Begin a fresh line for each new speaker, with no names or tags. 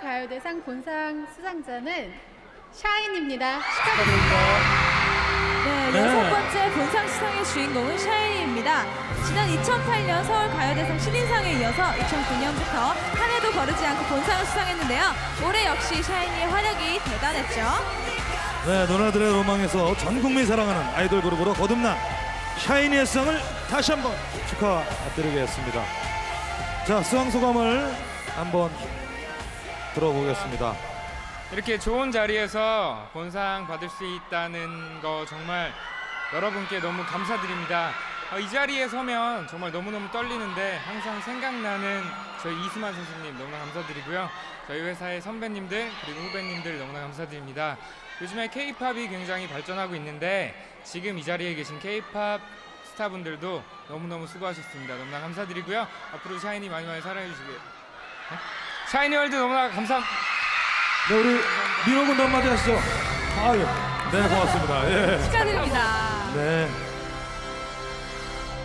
가요대상 본상 수상자는 샤인입니다. 축하드립니다.
네,
네.
여섯 번째 본상 수상의 주인공은 샤이니입니다. 지난 2008년 서울 가요대상 신인상에 이어서 2009년부터 한 해도 거르지 않고 본상을 수상했는데요. 올해 역시 샤이니의 활약이 대단했죠.
네, 누나들의 로망에서 전 국민이 사랑하는 아이돌 그룹으로 거듭난 샤이니의 수상을 다시 한번 축하드리겠습니다. 자, 수상 소감을 한번 들어보겠습니다.
이렇게 좋은 자리에서 본상 받을 수 있다는 거 정말 여러분께 너무 감사드립니다. 어, 이 자리에 서면 정말 너무너무 떨리는데 항상 생각나는 저희 이수만 선수님 너무나 감사드리고요. 저희 회사의 선배님들 그리고 후배님들 너무나 감사드립니다. 요즘에 K-팝이 굉장히 발전하고 있는데 지금 이 자리에 계신 K-팝 스타분들도 너무너무 수고하셨습니다. 너무나 감사드리고요. 앞으로 샤이니 많이 많이 사랑해 주시고요. 네? 샤이니 월드 너무나 감사합니다.
네, 우리 민호 군도 한마디 하시죠. 아유, 네, 고맙습니다. 예.
축하드립니다.
네.